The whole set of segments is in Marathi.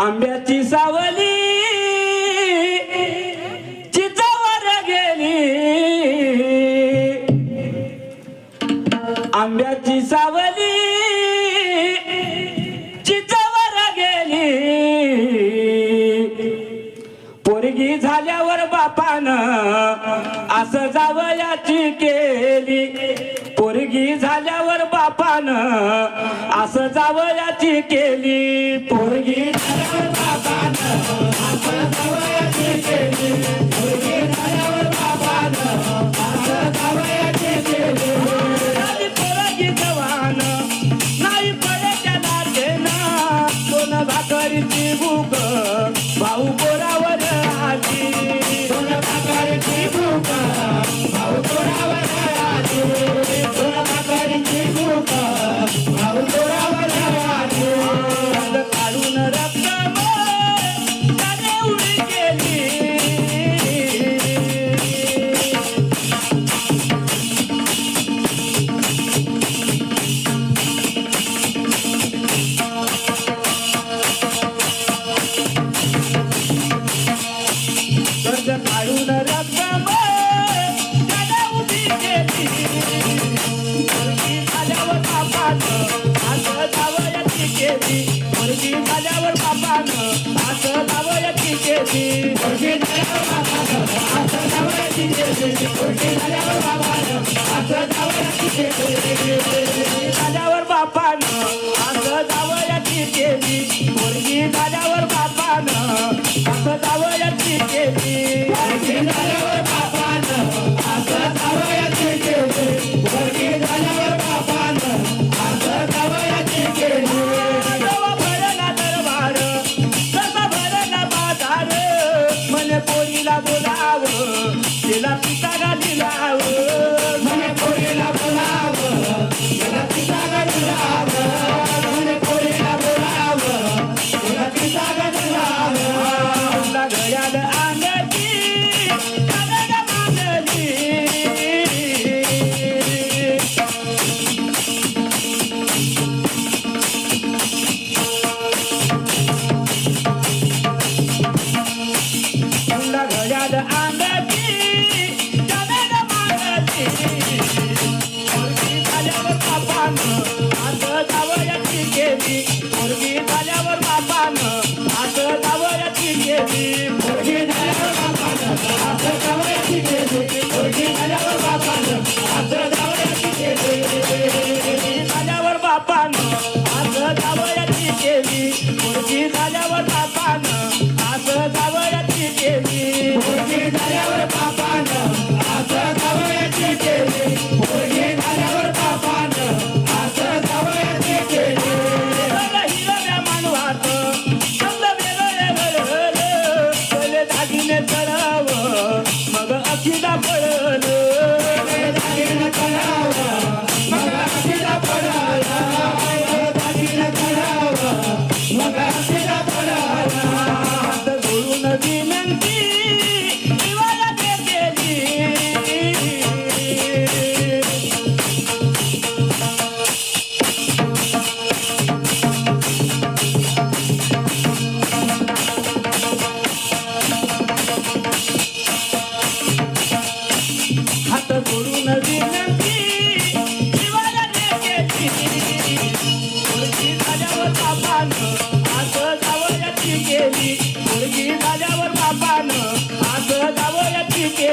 आंब्याची सावली चितावर गेली. आंब्याची सावली चितावर गेली. पोरगी झाल्यावर बापानं असं जावयाची केली. पोरगी झाल्यावर बापानं असं जावयाची केली. पोरगी शेती मुलगी झाल्यावर बापानं असं लावयाची शेती मुलगी झाल्यावर बापानं असं लावयाची शेती मुलगी झाल्यावर बापानं असं लावयाची शेती झाल्यावर बापानं असं लावयाची शेती मुलगी झाल्यावर बापानं असं लावयाची mano.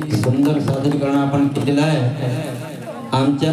सुंदर सादरीकरण आपण केलेलं आहे. आमच्या